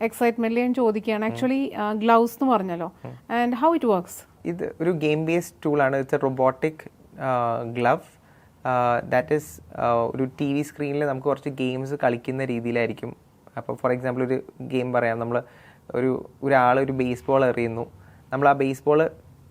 എക്സൈറ്റ്മെന്റിൽ ഞാൻ ചോദിക്കുകയാണ്. Actually gloves എന്ന് പറഞ്ഞല്ലോ. ആൻഡ് ഹൗ ഇറ്റ് വർക്ക്സ് ഇത് ഒരു ഗെയിം ബേസ്ഡ് ആണ്. It's a robotic glove that is ഒരു ടി വി സ്ക്രീനിൽ നമുക്ക് കുറച്ച് ഗെയിംസ് കളിക്കുന്ന രീതിയിലായിരിക്കും. അപ്പോൾ ഫോർ എക്സാമ്പിൾ ഒരു ഗെയിം പറയാം. നമ്മൾ ഒരു ഒരാൾ ഒരു ബേസ്ബോൾ എറിയുന്നു. നമ്മൾ ആ ബേസ്ബോൾ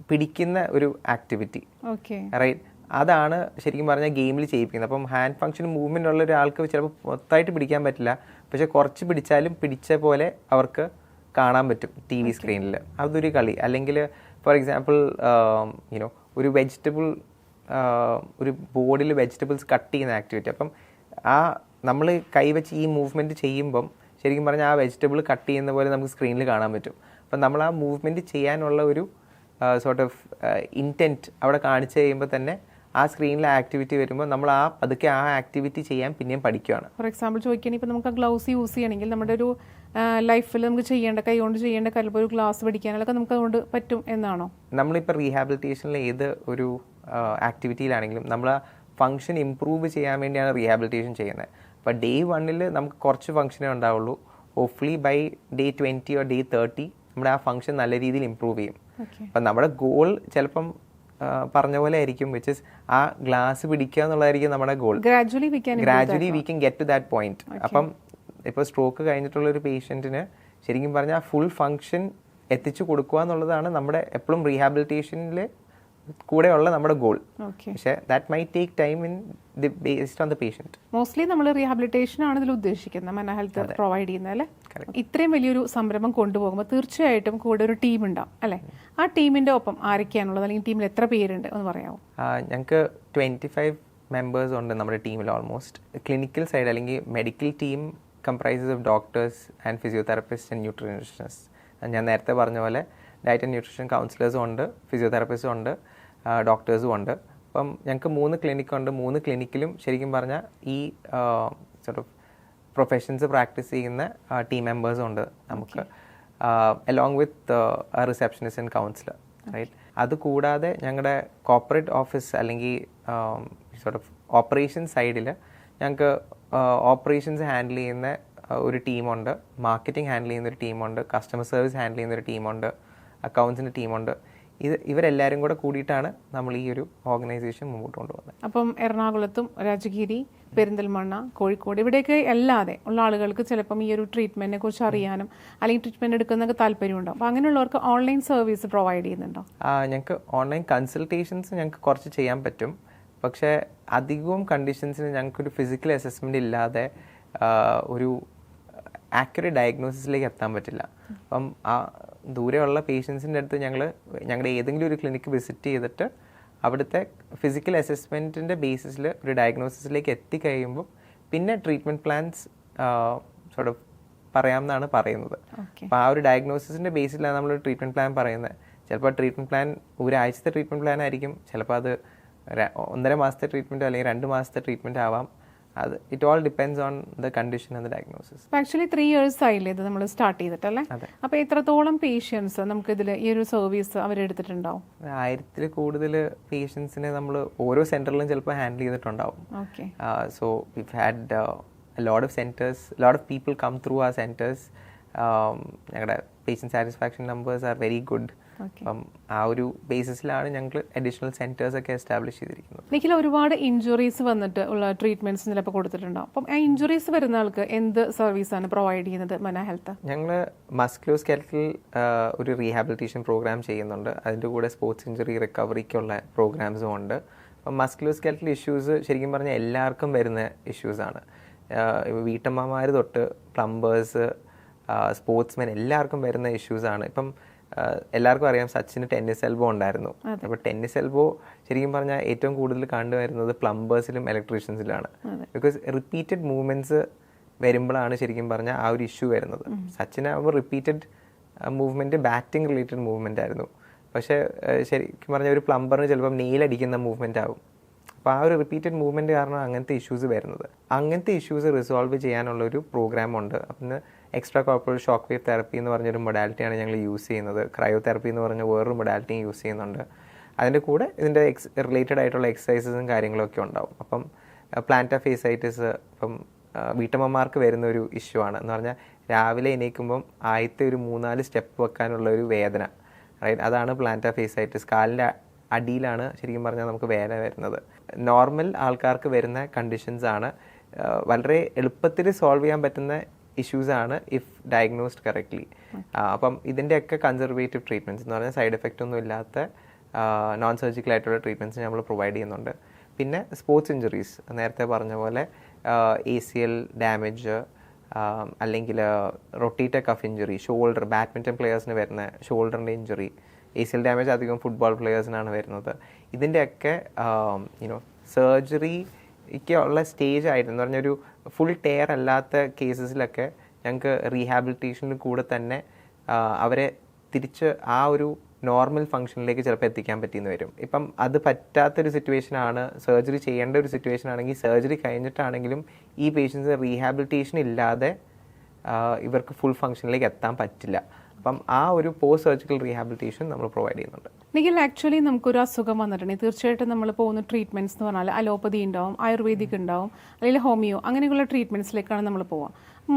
പിടിക്കുന്ന ഒരു ആക്ടിവിറ്റി ഓക്കെ റൈറ്റ് അതാണ് ശരിക്കും പറഞ്ഞാൽ ഗെയിമിൽ ചെയ്യിപ്പിക്കുന്നത്. അപ്പം ഹാൻഡ് ഫംഗ്ഷൻ മൂവ്മെന്റ് ഉള്ള ഒരാൾക്ക് ചിലപ്പോൾ മൊത്തമായിട്ട് പിടിക്കാൻ പറ്റില്ല. പക്ഷെ കുറച്ച് പിടിച്ചാലും പിടിച്ച പോലെ അവർക്ക് കാണാൻ പറ്റും ടി വി സ്ക്രീനിൽ അതൊരു കളി. അല്ലെങ്കിൽ ഫോർ എക്സാമ്പിൾ യുനോ ഒരു വെജിറ്റബിൾ ഒരു ബോർഡിൽ വെജിറ്റബിൾസ് കട്ട് ചെയ്യുന്ന ആക്ടിവിറ്റി അപ്പം ആ നമ്മൾ കൈവച്ച് ഈ മൂവ്മെന്റ് ചെയ്യുമ്പം ശരിക്കും പറഞ്ഞാൽ ആ വെജിറ്റബിൾ കട്ട് ചെയ്യുന്ന പോലെ നമുക്ക് സ്ക്രീനിൽ കാണാൻ പറ്റും. അപ്പം നമ്മൾ ആ മൂവ്മെന്റ് ചെയ്യാനുള്ള ഒരു സോർട്ട് ഓഫ് ഇന്റന്റ് അവിടെ കാണിച്ചു കഴിയുമ്പോൾ തന്നെ ആ സ്ക്രീനിലെ ആക്ടിവിറ്റി വരുമ്പോൾ നമ്മൾ ആ പതുക്കെ ആ ആക്ടിവിറ്റി ചെയ്യാൻ പിന്നെയും പഠിക്കുകയാണ് ഫോർ എക്സാമ്പിൾ ചോദിക്കുകയാണെങ്കിൽ ഇപ്പോൾ നമുക്ക് ഗ്ലൗസ് യൂസ് ചെയ്യണമെങ്കിൽ നമ്മുടെ ഒരു ലൈഫിൽ നമുക്ക് ചെയ്യേണ്ട കൈ കൊണ്ട് ചെയ്യേണ്ട ചിലപ്പോൾ ഒരു ഗ്ലാസ് പഠിക്കാനൊക്കെ നമുക്ക് അതുകൊണ്ട് പറ്റും എന്നാണോ? നമ്മളിപ്പോൾ റീഹാബിലിറ്റേഷനിൽ ഏത് ഒരു ആക്ടിവിറ്റിയിലാണെങ്കിലും നമ്മൾ ആ ഫങ്ഷൻ ഇമ്പ്രൂവ് ചെയ്യാൻ വേണ്ടിയാണ് റീഹാബിലിറ്റേഷൻ ചെയ്യുന്നത്. അപ്പോൾ ഡേ വണ്ണിൽ നമുക്ക് കുറച്ച് ഫങ്ഷനേ ഉണ്ടാവുള്ളൂ. Hopefully by day twenty or day thirty നമ്മുടെ ആ ഫങ്ഷൻ നല്ല രീതിയിൽ ഇമ്പ്രൂവ് ചെയ്യും. അപ്പം നമ്മുടെ ഗോൾ ചിലപ്പം പറഞ്ഞ പോലെ ആയിരിക്കും വിച്ച് ഇസ് ആ ഗ്ലാസ് പിടിക്കുക എന്നുള്ളതായിരിക്കും നമ്മുടെ goal gradually we can gradually we can get to that point അപ്പം ഇപ്പോൾ സ്ട്രോക്ക് കഴിഞ്ഞിട്ടുള്ള ഒരു പേഷ്യന്റിന് ശരിക്കും പറഞ്ഞാൽ ഫുൾ ഫങ്ഷൻ എത്തിച്ചു കൊടുക്കുക എന്നുള്ളതാണ് നമ്മുടെ എപ്പോഴും റീഹാബിലിറ്റേഷനിൽ കൂടെയുള്ള നമ്മുടെ ഗോൾ പക്ഷേ that may take time in the based on the patient mostly നമ്മൾ റീഹാബിലിറ്റേഷൻ ആണ് ഇതിൽ ഉദ്ദേശിക്കുന്നത് മെന്റൽ ഹെൽത്ത് പ്രൊവൈഡ് ചെയ്യുന്നത് അല്ലേ? ഇത്രയും വലിയൊരു സംരംഭം കൊണ്ടുപോകുമ്പോൾ തീർച്ചയായിട്ടും കൂടെ ഒരു ടീം ഉണ്ടാവും അല്ലേ? ആ ടീമിന്റെ ഒപ്പം ആരൊക്കെയാണുള്ളത്? അല്ലെങ്കിൽ ടീമിൽ എത്ര പേരുണ്ട് എന്ന് പറയാമോ ഞങ്ങൾക്ക് ട്വന്റി ഫൈവ് മെമ്പേഴ്സ് ഉണ്ട് നമ്മുടെ ടീമിൽ ഓൾമോസ്റ്റ് ക്ലിനിക്കൽ സൈഡ് അല്ലെങ്കിൽ medical team comprises of doctors and physiotherapist and nutritionist ഞാൻ നേരത്തെ പറഞ്ഞ പോലെ ഡയറ്റ് ആൻഡ് ന്യൂട്രീഷൻ കൗൺസിലേഴ്സും ഉണ്ട് ഫിസിയോതെറപ്പിസ്റ്റും ഉണ്ട്. ഡോക്ടേഴ്സും ഉണ്ട്. അപ്പം ഞങ്ങൾക്ക് മൂന്ന് ക്ലിനിക്ക് ഉണ്ട്. മൂന്ന് ക്ലിനിക്കിലും ശരിക്കും പറഞ്ഞാൽ ഈ സോർട്ട് ഓഫ് പ്രൊഫഷൻസ് പ്രാക്ടീസ് ചെയ്യുന്ന ടീം മെമ്പേഴ്സും ഉണ്ട് നമുക്ക്. Along with receptionist and counsellor right അതുകൂടാതെ ഞങ്ങളുടെ കോപ്പറേറ്റ് ഓഫീസ് അല്ലെങ്കിൽ സോർട്ട് ഓഫ് ഓപ്പറേഷൻ സൈഡിൽ ഞങ്ങൾക്ക് ഓപ്പറേഷൻസ് ഹാൻഡിൽ ചെയ്യുന്ന ഒരു ടീമുണ്ട് മാർക്കറ്റിംഗ് ഹാൻഡിൽ ചെയ്യുന്ന ഒരു ടീമുണ്ട് കസ്റ്റമർ സർവീസ് ഹാൻഡിൽ ചെയ്യുന്ന ഒരു ടീമുണ്ട് അക്കൗണ്ട്സിന്റെ ടീമുണ്ട് ഇത് ഇവരെല്ലാവരും കൂടെ കൂടിയിട്ടാണ് നമ്മൾ ഈ ഒരു ഓർഗനൈസേഷൻ മുമ്പോട്ട് കൊണ്ടുപോകുന്നത്. അപ്പം എറണാകുളത്തും രാജഗിരി പെരിന്തൽമണ്ണ കോഴിക്കോട് ഇവിടെയൊക്കെ അല്ലാതെ ഉള്ള ആളുകൾക്ക് ചിലപ്പം ഈ ഒരു ട്രീറ്റ്മെന്റിനെ കുറിച്ച് അറിയാനും അല്ലെങ്കിൽ ട്രീറ്റ്മെന്റ് എടുക്കുന്നതൊക്കെ താല്പര്യമുണ്ടോ. അപ്പൊ അങ്ങനെയുള്ളവർക്ക് ഓൺലൈൻ സർവീസ് പ്രൊവൈഡ് ചെയ്യുന്നുണ്ടോ? ഞങ്ങൾക്ക് ഓൺലൈൻ കൺസൾട്ടേഷൻസ് ഞങ്ങൾക്ക് കുറച്ച് ചെയ്യാൻ പറ്റും. പക്ഷേ അധികവും കണ്ടീഷൻസിന് ഞങ്ങൾക്കൊരു ഫിസിക്കൽ അസസ്മെന്റ് ഇല്ലാതെ ഒരു ആക്യുറേറ്റ് ഡയഗ്നോസിസിലേക്ക് എത്താൻ പറ്റില്ല. അപ്പം ആ ദൂരെയുള്ള പേഷ്യൻസിന്റെ അടുത്ത് ഞങ്ങൾ ഞങ്ങളുടെ ഏതെങ്കിലും ഒരു ക്ലിനിക്ക് വിസിറ്റ് ചെയ്തിട്ട് അവിടുത്തെ ഫിസിക്കൽ അസസ്മെന്റിന്റെ ബേസിസിൽ ഒരു ഡയഗ്നോസിസിലേക്ക് എത്തിക്കഴിയുമ്പോൾ പിന്നെ ട്രീറ്റ്മെന്റ് പ്ലാൻസ് സോട്ട് ഓഫ് പറയാമെന്നാണ് പറയുന്നത്. അപ്പോൾ ആ ഒരു ഡയഗ്നോസിസിന്റെ ബേസിലാണ് നമ്മൾ ട്രീറ്റ്മെന്റ് പ്ലാൻ പറയുന്നത് ചിലപ്പോൾ ട്രീറ്റ്മെന്റ് പ്ലാൻ ഒരാഴ്ചത്തെ ട്രീറ്റ്മെന്റ് പ്ലാൻ ആയിരിക്കും. ചിലപ്പോൾ അത് ഒന്നര മാസത്തെ ട്രീറ്റ്മെന്റ് അല്ലെങ്കിൽ രണ്ട് മാസത്തെ ട്രീറ്റ്മെന്റ് ആവാം. അത് it all depends on the condition and diagnosis actually three years ആയില്ലേ ഇത് നമ്മൾ സ്റ്റാർട്ട് ചെയ്തിട്ടല്ലേ. അപ്പോൾ എത്രത്തോളം പേഷ്യൻസ് നമുക്ക് ഇതിൽ ഈ ഒരു സർവീസ് അവരെടുത്തിട്ടുണ്ടാവും? ആയിരത്തിൽ കൂടുതൽ പേഷ്യൻസിനെ നമ്മൾ ഓരോ സെന്ററിലും ചിലപ്പോൾ ഹാൻഡിൽ ചെയ്തിട്ടുണ്ടാവും. Okay so we had lot of centres lot of people come through ആ സെന്റേഴ്സ് ഞങ്ങളുടെ patient satisfaction numbers are very good അപ്പം ആ ഒരു ബേസിസിലാണ് ഞങ്ങൾ അഡീഷണൽ സെന്റേഴ്സ് ഒക്കെ എസ്റ്റാബ്ലിഷ് ചെയ്തിരിക്കുന്നത്. നിഖിൽ ഒരുപാട് ഇഞ്ചുറീസ് വന്നിട്ട് ഉള്ള ട്രീറ്റ്മെന്റ്സ് ചിലപ്പോൾ കൊടുത്തിട്ടുണ്ടാവും അപ്പം ആ ഇഞ്ചുറീസ് വരുന്ന ആൾക്ക് എന്ത് സർവീസ് ആണ് പ്രൊവൈഡ് ചെയ്യുന്നത് മന ഹെൽത്ത്? ഞങ്ങൾ മസ്ക്ലോ കെൽറ്റിൽ ഒരു റീഹാബിലിറ്റേഷൻ പ്രോഗ്രാം ചെയ്യുന്നുണ്ട്. അതിന്റെ കൂടെ സ്പോർട്സ് ഇഞ്ചുറി റിക്കവറിക്കുള്ള പ്രോഗ്രാംസും ഉണ്ട്. അപ്പം മസ്ക്ലോ കെൽറ്റിൽ ഇഷ്യൂസ് ശരിക്കും പറഞ്ഞാൽ എല്ലാവർക്കും വരുന്ന ഇഷ്യൂസാണ് വീട്ടമ്മമാർ തൊട്ട് പ്ലംബേഴ്സ് സ്പോർട്സ്മെൻ എല്ലാവർക്കും വരുന്ന ഇഷ്യൂസാണ് ഇപ്പം എല്ലാവർക്കും അറിയാം സച്ചിന് ടെന്നീസ് എൽബോ ഉണ്ടായിരുന്നു. അപ്പോൾ ടെന്നീസ് എൽബോ ശരിക്കും പറഞ്ഞാൽ ഏറ്റവും കൂടുതൽ കണ്ടുവരുന്നത് പ്ലംബേഴ്സിലും ഇലക്ട്രീഷ്യൻസിലാണ് ബിക്കോസ് റിപ്പീറ്റഡ് മൂവ്മെന്റ്സ് വരുമ്പോഴാണ് ശരിക്കും പറഞ്ഞാൽ ആ ഒരു ഇഷ്യൂ വരുന്നത്. സച്ചിൻ ആകുമ്പോൾ repeated movement batting related movement ആയിരുന്നു. പക്ഷേ ശരിക്കും പറഞ്ഞാൽ ഒരു പ്ലംബറിന് ചിലപ്പം നെയിലടിക്കുന്ന മൂവ്മെന്റ് ആവും. അപ്പോൾ ആ ഒരു റിപ്പീറ്റഡ് മൂവ്മെന്റ് കാരണം അങ്ങനത്തെ ഇഷ്യൂസ് വരുന്നത്. അങ്ങനത്തെ ഇഷ്യൂസ് റിസോൾവ് ചെയ്യാനുള്ള ഒരു പ്രോഗ്രാം ഉണ്ട്. അപ്പം extra corporeal shock wave therapy എന്ന് പറഞ്ഞൊരു മൊഡാലിറ്റിയാണ് ഞങ്ങൾ യൂസ് ചെയ്യുന്നത്. ക്രയോ തെറപ്പി എന്ന് പറഞ്ഞ വേറൊരു മൊഡാലിറ്റിയും യൂസ് ചെയ്യുന്നുണ്ട്. അതിന്റെ കൂടെ ഇതിന്റെ എക്സ് റിലേറ്റഡ് ആയിട്ടുള്ള എക്സസൈസസും കാര്യങ്ങളൊക്കെ ഉണ്ടാവും. അപ്പം പ്ലാന്റ ഫേസൈറ്റിസ് ഇപ്പം വീട്ടമ്മമാർക്ക് വരുന്ന ഒരു ഇഷ്യൂ ആണ്. എന്ന് പറഞ്ഞാൽ രാവിലെ എണീക്കുമ്പം ആദ്യത്തെ ഒരു മൂന്നാൽ സ്റ്റെപ്പ് വെക്കാനുള്ള ഒരു വേദന. റൈറ്റ് അതാണ് പ്ലാന്റ ഫേസൈറ്റിസ് കാലിന്റെ അടിയിലാണ് ശരിക്കും പറഞ്ഞാൽ നമുക്ക് വേദന വരുന്നത്. നോർമൽ ആൾക്കാർക്ക് വരുന്ന കണ്ടീഷൻസ് ആണ് വളരെ എളുപ്പത്തിൽ സോൾവ് ചെയ്യാൻ പറ്റുന്ന ഇഷ്യൂസ് ആണ് ഇഫ് ഡയഗ്നോസ്ഡ് കറക്റ്റ്ലി അപ്പം ഇതിന്റെയൊക്കെ കൺസർവേറ്റീവ് ട്രീറ്റ്മെന്റ്സ് എന്ന് പറഞ്ഞാൽ സൈഡ് എഫക്റ്റ് ഒന്നും ഇല്ലാത്ത നോൺ സർജിക്കൽ ആയിട്ടുള്ള ട്രീറ്റ്മെന്റ്സ് നമ്മൾ പ്രൊവൈഡ് ചെയ്യുന്നുണ്ട്. പിന്നെ സ്പോർട്സ് ഇഞ്ചുറീസ് നേരത്തെ പറഞ്ഞ പോലെ എ സി എൽ ഡാമേജ് അല്ലെങ്കിൽ rotator cuff injury shoulder badminton പ്ലെയേഴ്സിന് വരുന്ന ഷോൾഡറിന്റെ injury A C L damage അധികം ഫുട്ബോൾ പ്ലെയേഴ്സിനാണ് വരുന്നത്. ഇതിന്റെയൊക്കെ യുനോ സർജറിക്ക് ഉള്ള സ്റ്റേജ് ആയിരുന്നു പറഞ്ഞൊരു ഫുൾ ടെയർ അല്ലാത്ത കേസസിലൊക്കെ ഞങ്ങൾക്ക് റീഹാബിലിറ്റേഷനിൽ കൂടെ തന്നെ അവരെ തിരിച്ച് ആ ഒരു നോർമൽ ഫംഗ്ഷനിലേക്ക് ചിലപ്പോൾ എത്തിക്കാൻ പറ്റിയെന്ന് വരും. ഇപ്പം അത് പറ്റാത്തൊരു സിറ്റുവേഷൻ ആണ് സർജറി ചെയ്യേണ്ട ഒരു സിറ്റുവേഷൻ ആണെങ്കിൽ സർജറി കഴിഞ്ഞിട്ടാണെങ്കിലും ഈ പേഷ്യൻസ് റീഹാബിലിറ്റേഷൻ ഇല്ലാതെ ഇവർക്ക് ഫുൾ ഫംഗ്ഷനിലേക്ക് എത്താൻ പറ്റില്ല. അപ്പം ആ ഒരു പോസ്റ്റ് സർജിക്കൽ റീഹാബിലിറ്റേഷൻ നമ്മൾ പ്രൊവൈഡ് ചെയ്യുന്നുണ്ട്. നിഖിൽ ആക്ച്വലി നമുക്കൊരു അസുഖം വന്നിട്ടുണ്ടെങ്കിൽ തീർച്ചയായിട്ടും നമ്മൾ പോകുന്ന ട്രീറ്റ്മെന്റ്സ് എന്ന് പറഞ്ഞാൽ അലോപ്പതി ഉണ്ടാവും ആയുർവേദിക് ഉണ്ടാവും അല്ലെങ്കിൽ ഹോമിയോ അങ്ങനെയുള്ള ട്രീറ്റ്മെന്റ്സിലേക്കാണ് നമ്മൾ പോവുക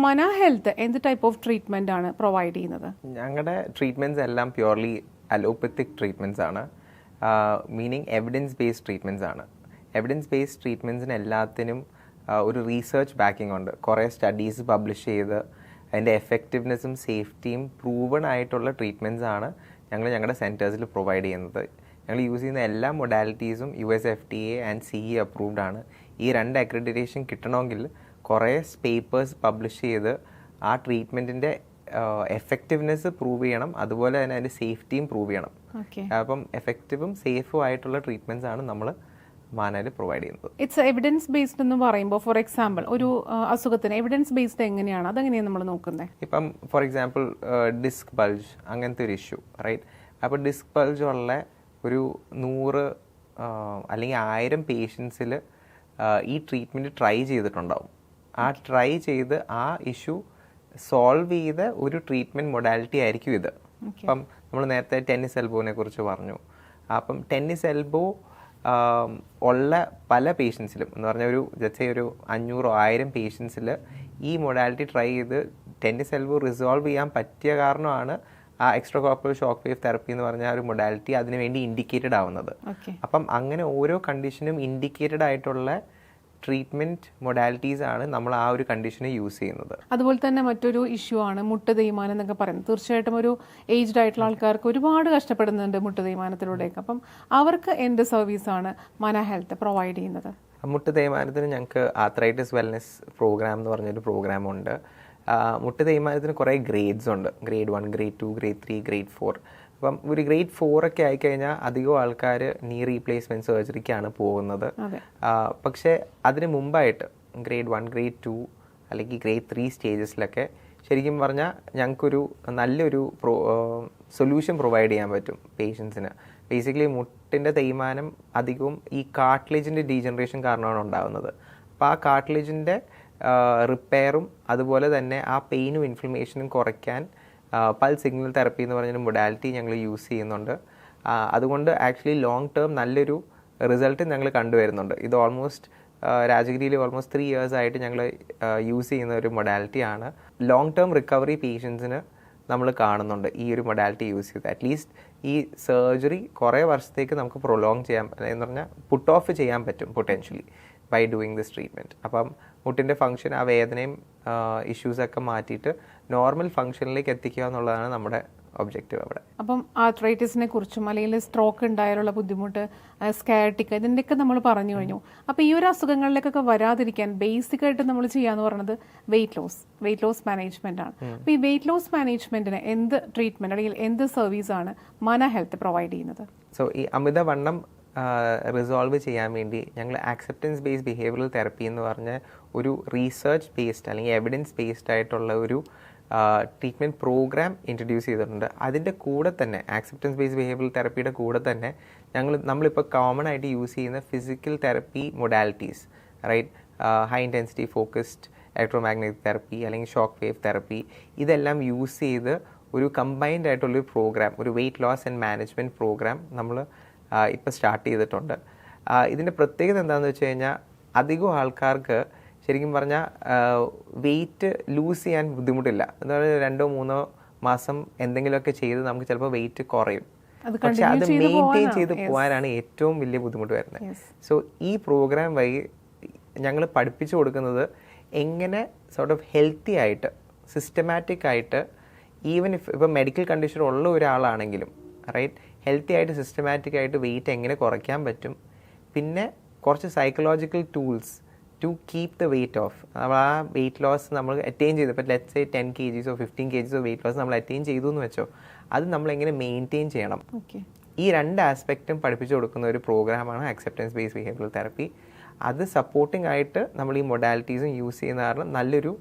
മന ഹെൽത്ത് എന്ത് ടൈപ്പ് ഓഫ് ട്രീറ്റ്മെന്റ് ആണ് പ്രൊവൈഡ് ചെയ്യുന്നത്? ഞങ്ങളുടെ ട്രീറ്റ്മെന്റ്സ് എല്ലാം പ്യുവർലി അലോപ്പത്തിക് ട്രീറ്റ്മെന്റ്സ് ആണ്. മീനിങ് എവിഡൻസ് ബേസ്ഡ് ട്രീറ്റ്മെന്റ്സ് ആണ്. എവിഡൻസ് ബേസ്ഡ് ട്രീറ്റ്മെന്റ്സിന് എല്ലാത്തിനും ഒരു റീസെർച്ച് ബാക്കിംഗ് ഉണ്ട്. കുറേ സ്റ്റഡീസ് പബ്ലിഷ് ചെയ്ത് അതിന്റെ എഫക്റ്റീവ്നെസ്സും സേഫ്റ്റിയും പ്രൂവൺ ആയിട്ടുള്ള ട്രീറ്റ്മെന്റ്സ് ആണ് ഞങ്ങൾ ഞങ്ങളുടെ സെന്റേഴ്സിൽ പ്രൊവൈഡ് ചെയ്യുന്നത്. ഞങ്ങൾ യൂസ് ചെയ്യുന്ന എല്ലാ മൊഡാലിറ്റീസും U S F T A and C E approved ആണ്. ഈ രണ്ട് അക്രഡിറ്റേഷൻ കിട്ടണമെങ്കിൽ കുറേ പേപ്പേഴ്സ് പബ്ലിഷ് ചെയ്ത് ആ ട്രീറ്റ്മെന്റിന്റെ എഫക്റ്റീവ്നെസ് പ്രൂവ് ചെയ്യണം. അതുപോലെ തന്നെ അതിന്റെ സേഫ്റ്റിയും പ്രൂവ് ചെയ്യണം. അപ്പം എഫക്റ്റീവും സേഫും ആയിട്ടുള്ള ട്രീറ്റ്മെന്റ്സ് ആണ് നമ്മൾ മാനയിൽ പ്രൊവൈഡ് ചെയ്യുന്നത്. ഇറ്റ്സ് എവിഡൻസ് ബേസ്ഡ് എന്ന് പറയുമ്പോൾ ഫോർ എക്സാമ്പിൾ ഒരു അസുഖത്തിന് എവിഡൻസ് ബേസ്ഡ് എങ്ങനെയാണ്? അതെങ്ങനെയാണ് നമ്മൾ നോക്കുന്നത് ഇപ്പം ഫോർ എക്സാമ്പിൾ ഡിസ്ക് ബൾജ് അങ്ങനത്തെ ഒരു ഇഷ്യൂ റൈറ്റ് അപ്പോൾ ഡിസ്ക് ബൾജ് ഉള്ള ഒരു നൂറ് അല്ലെങ്കിൽ ആയിരം പേഷ്യൻസിൽ ഈ ട്രീറ്റ്മെന്റ് ട്രൈ ചെയ്തിട്ടുണ്ടാവും. ആ ട്രൈ ചെയ്ത് ആ ഇഷ്യൂ സോൾവ് ചെയ്ത ഒരു ട്രീറ്റ്മെന്റ് മൊഡാലിറ്റി ആയിരിക്കും ഇത്. അപ്പം നമ്മൾ നേരത്തെ ടെന്നിസ് എൽബോനെ കുറിച്ച് പറഞ്ഞു. അപ്പം ടെന്നിസ് എൽബോ ഉള്ള പല പേഷ്യൻസിലും എന്ന് പറഞ്ഞാൽ ഒരു ജസ്റ്റ് ഒരു അഞ്ഞൂറോ ആയിരം പേഷ്യൻസിൽ ഈ മൊഡാലിറ്റി ട്രൈ ചെയ്ത് ടെന്നിസ് എൽബോ റിസോൾവ് ചെയ്യാൻ പറ്റിയ കാരണമാണ് ആ extra corporeal shock wave therapy എന്ന് പറഞ്ഞ ഒരു മൊഡാലിറ്റി അതിനുവേണ്ടി ഇൻഡിക്കേറ്റഡ് ആവുന്നത്. അപ്പം അങ്ങനെ ഓരോ കണ്ടീഷനും ഇൻഡിക്കേറ്റഡ് ആയിട്ടുള്ള ട്രീറ്റ്മെന്റ് മൊഡാലിറ്റീസ് ആണ് നമ്മൾ ആ ഒരു കണ്ടീഷന് യൂസ് ചെയ്യുന്നത്. അതുപോലെ തന്നെ മറ്റൊരു ഇഷ്യൂ ആണ് മുട്ട തേയ്മാനം എന്നൊക്കെ പറയുന്നത്. തീർച്ചയായിട്ടും ഒരു ഏജ്ഡ് ആയിട്ടുള്ള ആൾക്കാർക്ക് ഒരുപാട് കഷ്ടപ്പെടുന്നുണ്ട് മുട്ട തേയ്മാനത്തിലൂടെയൊക്കെ. അപ്പം അവർക്ക് എന്ത് സർവീസാണ് മന ഹെൽത്ത് പ്രൊവൈഡ് ചെയ്യുന്നത്? മുട്ട തേയ്മാനത്തിന് ഞങ്ങൾക്ക് ആത്രൈറ്റിസ് വെൽനെസ് പ്രോഗ്രാം എന്ന് പറഞ്ഞൊരു പ്രോഗ്രാം ഉണ്ട്. മുട്ട മുട്ട് തേയ്മാനത്തിന് കുറേ ഗ്രേഡ്സ് ഉണ്ട്. Grade one grade two grade three grade four അപ്പം ഒരു ഗ്രേഡ് ഫോർ ഒക്കെ ആയിക്കഴിഞ്ഞാൽ അധികം ആൾക്കാർ നീ റീപ്ലേസ്മെന്റ് സർജറിക്കാണ് പോകുന്നത്. പക്ഷേ അതിന് മുമ്പായിട്ട് ഗ്രേഡ് വൺ ഗ്രേഡ് ടു അല്ലെങ്കിൽ ഗ്രേഡ് ത്രീ സ്റ്റേജസിലൊക്കെ ശരിക്കും പറഞ്ഞാൽ ഞങ്ങൾക്കൊരു നല്ലൊരു പ്രോ സൊല്യൂഷൻ പ്രൊവൈഡ് ചെയ്യാൻ പറ്റും പേഷ്യൻസിന് ബേസിക്കലി മുട്ടിന്റെ തേയ്മാനം അധികവും ഈ കാർട്ടിലേജിന്റെ ഡീജനറേഷൻ കാരണമാണ് ഉണ്ടാകുന്നത് അപ്പോൾ ആ കാർട്ടിലേജിന്റെ റിപ്പയറും അതുപോലെ തന്നെ ആ പെയിനും ഇൻഫ്ലമേഷനും കുറയ്ക്കാൻ പൽ സിഗ്നൽ തെറപ്പി എന്ന് പറഞ്ഞൊരു മൊഡാലിറ്റി ഞങ്ങൾ യൂസ് ചെയ്യുന്നുണ്ട്. അതുകൊണ്ട് ആക്ച്വലി ലോങ് ടേം നല്ലൊരു റിസൾട്ട് ഞങ്ങൾ കണ്ടുവരുന്നുണ്ട്. ഇത് ഓൾമോസ്റ്റ് രാജഗിരിയിൽ ഓൾമോസ്റ്റ് ത്രീ ഇയേഴ്സ് ആയിട്ട് ഞങ്ങൾ യൂസ് ചെയ്യുന്ന ഒരു മൊഡാലിറ്റി ആണ്. ലോങ് ടേം റിക്കവറി പേഷ്യൻസിന് നമ്മൾ കാണുന്നുണ്ട് ഈ ഒരു മൊഡാലിറ്റി യൂസ് ചെയ്ത്. അറ്റ്ലീസ്റ്റ് ഈ സർജറി കുറേ വർഷത്തേക്ക് നമുക്ക് പ്രൊലോങ് ചെയ്യാൻ എന്ന് പറഞ്ഞാൽ പുട്ട് ഓഫ് ചെയ്യാൻ പറ്റും potentially by doing this treatment അപ്പം മുട്ടിന്റെ ഫങ്ഷൻ ആ വേദനയും ഇഷ്യൂസൊക്കെ മാറ്റിയിട്ട് നോർമൽ ഫംഗ്ഷനിലേക്ക് എത്തിക്കുക എന്നുള്ളതാണ് നമ്മുടെ ഒബ്ജക്റ്റീവ് അവിടെ. അപ്പം ആർത്രൈറ്റിസിനെ കുറിച്ചും അല്ലെങ്കിൽ സ്ട്രോക്ക് ഉണ്ടായാലുള്ള ബുദ്ധിമുട്ട് സ്കാറ്റിക് ഇതിന്റെയൊക്കെ നമ്മൾ പറഞ്ഞു കഴിഞ്ഞു. അപ്പോൾ ഈ ഒരു അസുഖങ്ങളിലേക്കൊക്കെ വരാതിരിക്കാൻ ബേസിക് ആയിട്ട് നമ്മൾ ചെയ്യാന്ന് പറയുന്നത് weight loss weight loss management ആണ്. അപ്പോൾ ഈ വെയിറ്റ് ലോസ് മാനേജ്മെന്റിന് എന്ത് ട്രീറ്റ്മെന്റ് അല്ലെങ്കിൽ എന്ത് സർവീസ് ആണ് മന ഹെൽത്ത് പ്രൊവൈഡ് ചെയ്യുന്നത്? സോ ഈ അമിതവണ്ണം റിസോൾവ് ചെയ്യാൻ വേണ്ടി ഞങ്ങൾ ആക്സെപ്റ്റൻസ് ബേസ്ഡ് ബിഹേവിയറൽ തെറപ്പി എന്ന് പറഞ്ഞ ഒരു റീസെർച്ച് ബേസ്ഡ് അല്ലെങ്കിൽ എവിഡൻസ് ബേസ്ഡ് ആയിട്ടുള്ള ഒരു ട്രീറ്റ്മെന്റ് പ്രോഗ്രാം ഇൻട്രൊഡ്യൂസ് ചെയ്തിട്ടുണ്ട്. അതിന്റെ കൂടെ തന്നെ ആക്സെപ്റ്റൻസ് ബേസ്ഡ് ബിഹേവിയറൽ തെറപ്പിയുടെ കൂടെ തന്നെ ഞങ്ങൾ നമ്മളിപ്പോൾ കോമൺ ആയിട്ട് യൂസ് ചെയ്യുന്ന physical therapy modalities right high intensity focused electro electromagnetic therapy അല്ലെങ്കിൽ ഷോക്ക് വേവ് തെറപ്പി ഇതെല്ലാം യൂസ് ചെയ്ത് ഒരു കമ്പൈൻഡ് ആയിട്ടുള്ളൊരു പ്രോഗ്രാം ഒരു weight loss and management programme നമ്മൾ ഇപ്പോൾ സ്റ്റാർട്ട് ചെയ്തിട്ടുണ്ട്. ഇതിന്റെ പ്രത്യേകത എന്താണെന്ന് വെച്ച് കഴിഞ്ഞാൽ അധികം ആൾക്കാർക്ക് ശരിക്കും പറഞ്ഞാൽ വെയിറ്റ് ലൂസ് ചെയ്യാൻ ബുദ്ധിമുട്ടില്ല. എന്ന് പറഞ്ഞാൽ രണ്ടോ മൂന്നോ മാസം എന്തെങ്കിലുമൊക്കെ ചെയ്ത് നമുക്ക് ചിലപ്പോൾ വെയിറ്റ് കുറയും. പക്ഷെ അത് മെയിന്റെയിൻ ചെയ്ത്. പോകാനാണ് ഏറ്റവും വലിയ ബുദ്ധിമുട്ട് വരുന്നത്. സോ ഈ പ്രോഗ്രാം വഴി ഞങ്ങൾ പഠിപ്പിച്ചു കൊടുക്കുന്നത് എങ്ങനെ സോർട്ട് ഓഫ് ഹെൽത്തി ആയിട്ട് സിസ്റ്റമാറ്റിക് ആയിട്ട് ഈവൻ ഇഫ് ഇപ്പോൾ മെഡിക്കൽ കണ്ടീഷൻ ഉള്ള ഒരാളാണെങ്കിലും റൈറ്റ് ഹെൽത്തി ആയിട്ട് സിസ്റ്റമാറ്റിക് ആയിട്ട് വെയിറ്റ് എങ്ങനെ കുറയ്ക്കാൻ പറ്റും? പിന്നെ കുറച്ച് psychological tools to keep the weight off നമ്മൾ ആ വെയിറ്റ് ലോസ് നമ്മൾ അറ്റൈൻ ചെയ്തു. ഇപ്പോൾ ലെറ്റ്സ് സേ ടെൻ കെ ജീസോ ഫിഫ്റ്റീൻ കെ ജീസോ വെയിറ്റ് ലോസ് നമ്മൾ അറ്റൈൻ ചെയ്തു എന്ന് വെച്ചോ അത് നമ്മൾ എങ്ങനെ മെയിന്റെയിൻ ചെയ്യണം? ഓക്കെ ഈ രണ്ട് ആസ്പെക്റ്റും പഠിപ്പിച്ചു കൊടുക്കുന്ന ഒരു പ്രോഗ്രാമാണ് അക്സെപ്റ്റൻസ് ബേസ് ബിഹേവിയറൽ തെറപ്പി അത് സപ്പോർട്ടിംഗ് ആയിട്ട് നമ്മൾ ഈ മൊഡാലിറ്റീസും യൂസ് ചെയ്യുന്ന കാരണം നല്ലൊരു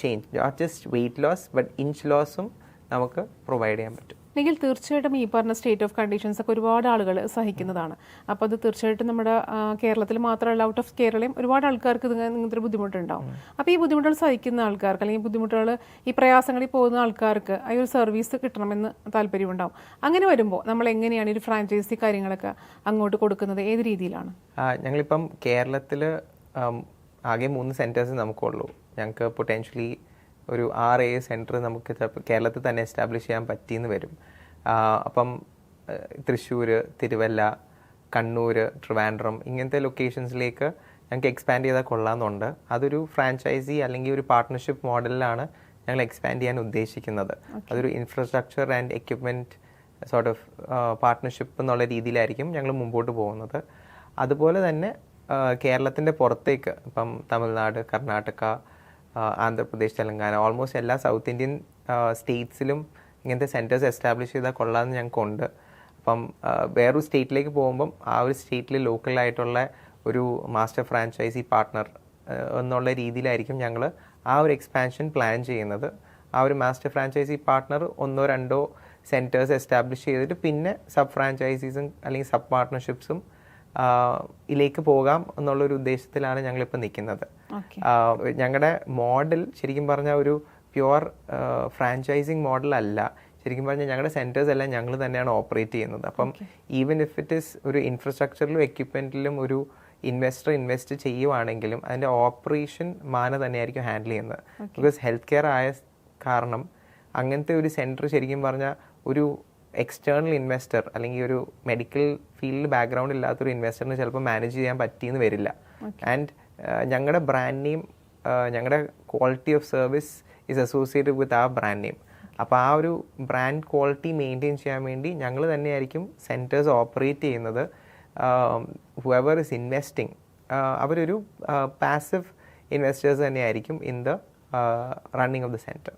change not just weight loss but inch ലോസും നമുക്ക് പ്രൊവൈഡ് ചെയ്യാൻ പറ്റും. എങ്കിൽ തീർച്ചയായിട്ടും ഈ പറഞ്ഞ സ്റ്റേറ്റ് ഓഫ് കണ്ടീഷൻസ് ഒക്കെ ഒരുപാട് ആളുകൾ സഹിക്കുന്നതാണ്. അപ്പോൾ അത് തീർച്ചയായിട്ടും നമ്മുടെ കേരളത്തിൽ മാത്രമല്ല ഔട്ട് ഓഫ് കേരളയും ഒരുപാട് ആൾക്കാർക്ക് ഇത് ഇങ്ങനത്തെ ബുദ്ധിമുട്ടുണ്ടാവും. അപ്പോൾ ഈ ബുദ്ധിമുട്ടുകൾ സഹിക്കുന്ന ആൾക്കാർക്ക് അല്ലെങ്കിൽ ബുദ്ധിമുട്ടുകൾ ഈ പ്രയാസങ്ങളിൽ പോകുന്ന ആൾക്കാർക്ക് ആ ഒരു സർവീസ് കിട്ടണമെന്ന് താല്പര്യമുണ്ടാവും. അങ്ങനെ വരുമ്പോൾ നമ്മൾ എങ്ങനെയാണ് ഒരു ഫ്രാഞ്ചൈസി കാര്യങ്ങളൊക്കെ അങ്ങോട്ട് കൊടുക്കുന്നത്? ഏത് രീതിയിലാണ്? ഞങ്ങളിപ്പം കേരളത്തിൽ ആകെ മൂന്ന് സെന്റേഴ്സ് നമുക്കുള്ളൂ. ഞങ്ങൾക്ക് പൊട്ടൻഷ്യലി ഒരു ആർ എ സെന്റർ നമുക്ക് കേരളത്തിൽ തന്നെ എസ്റ്റാബ്ലിഷ് ചെയ്യാൻ പറ്റിയെന്ന് വരും. അപ്പം തൃശ്ശൂർ തിരുവല്ല കണ്ണൂർ ട്രിവാൻഡ്രം ഇങ്ങനത്തെ ലൊക്കേഷൻസിലേക്ക് ഞങ്ങൾക്ക് എക്സ്പാൻഡ് ചെയ്താൽ കൊള്ളാമെന്നുണ്ട്. അതൊരു ഫ്രാഞ്ചൈസി അല്ലെങ്കിൽ ഒരു പാർട്ട്ണർഷിപ്പ് മോഡലിലാണ് ഞങ്ങൾ എക്സ്പാൻഡ് ചെയ്യാൻ ഉദ്ദേശിക്കുന്നത്. അതൊരു infrastructure and equipment sort of partnership എന്നുള്ള രീതിയിലായിരിക്കും ഞങ്ങൾ മുമ്പോട്ട് പോകുന്നത്. അതുപോലെ തന്നെ കേരളത്തിന്റെ പുറത്തേക്ക് ഇപ്പം തമിഴ്നാട് കർണാടക ആന്ധ്രാപ്രദേശ് തെലങ്കാന. ഓൾമോസ്റ്റ് എല്ലാ സൗത്ത് ഇന്ത്യൻ സ്റ്റേറ്റ്സിലും ഇങ്ങനത്തെ സെന്റേഴ്സ് എസ്റ്റാബ്ലിഷ് ചെയ്താൽ കൊള്ളാമെന്ന് ഞങ്ങൾക്കുണ്ട് അപ്പം വേറൊരു സ്റ്റേറ്റിലേക്ക് പോകുമ്പം ആ ഒരു സ്റ്റേറ്റിൽ ലോക്കലായിട്ടുള്ള ഒരു മാസ്റ്റർ ഫ്രാഞ്ചൈസി പാർട്ട്ണർ എന്നുള്ള രീതിയിലായിരിക്കും ഞങ്ങൾ ആ ഒരു എക്സ്പാൻഷൻ പ്ലാൻ ചെയ്യുന്നത്. ആ ഒരു മാസ്റ്റർ ഫ്രാഞ്ചൈസി പാർട്ട്ണർ ഒന്നോ രണ്ടോ സെന്റേഴ്സ് എസ്റ്റാബ്ലിഷ് ചെയ്തിട്ട് പിന്നെ സബ് ഫ്രാഞ്ചൈസീസും അല്ലെങ്കിൽ സബ് പാർട്ട്ണർഷിപ്സും ഇതിലേക്ക് പോകാം എന്നുള്ളൊരു ഉദ്ദേശത്തിലാണ് ഞങ്ങളിപ്പോൾ നിൽക്കുന്നത് ഞങ്ങളുടെ മോഡൽ ശരിക്കും പറഞ്ഞ ഒരു പ്യുവർ ഫ്രാഞ്ചൈസിങ് മോഡൽ അല്ല ശരിക്കും പറഞ്ഞാൽ ഞങ്ങളുടെ സെന്റേഴ്സ് എല്ലാം ഞങ്ങൾ തന്നെയാണ് ഓപ്പറേറ്റ് ചെയ്യുന്നത്. അപ്പം ഈവൻ ഇഫ് ഇറ്റ് ഇസ് ഒരു ഇൻഫ്രാസ്ട്രക്ചറിലും എക്യുപ്മെന്റിലും ഒരു ഇൻവെസ്റ്റർ ഇൻവെസ്റ്റ് ചെയ്യുവാണെങ്കിലും അതിന്റെ ഓപ്പറേഷൻ മാന തന്നെയായിരിക്കും ഹാൻഡിൽ ചെയ്യുന്നത്. ബിക്കോസ് ഹെൽത്ത് കെയർ ആയ കാരണം അങ്ങനത്തെ ഒരു സെന്റർ ശരിക്കും പറഞ്ഞാൽ ഒരു എക്സ്റ്റേണൽ ഇൻവെസ്റ്റർ അല്ലെങ്കിൽ ഒരു മെഡിക്കൽ ഫീൽഡ് ബാക്ക്ഗ്രൗണ്ട് ഇല്ലാത്തൊരു ഇൻവെസ്റ്ററിന് ചിലപ്പോൾ മാനേജ് ചെയ്യാൻ പറ്റിയെന്ന് വരില്ല. ആൻഡ് ഞങ്ങളുടെ ബ്രാൻഡ് നെയിം ഞങ്ങളുടെ quality of service is associated with ആ ബ്രാൻഡ് നെയിം അപ്പോൾ ആ ഒരു ബ്രാൻഡ് ക്വാളിറ്റി മെയിന്റെയിൻ ചെയ്യാൻ വേണ്ടി ഞങ്ങൾ തന്നെയായിരിക്കും സെന്റേഴ്സ് ഓപ്പറേറ്റ് ചെയ്യുന്നത്. ഹുവർ ഇസ് ഇൻവെസ്റ്റിംഗ് അവരൊരു പാസീവ് ഇൻവെസ്റ്റേഴ്സ് തന്നെയായിരിക്കും in the running of the centre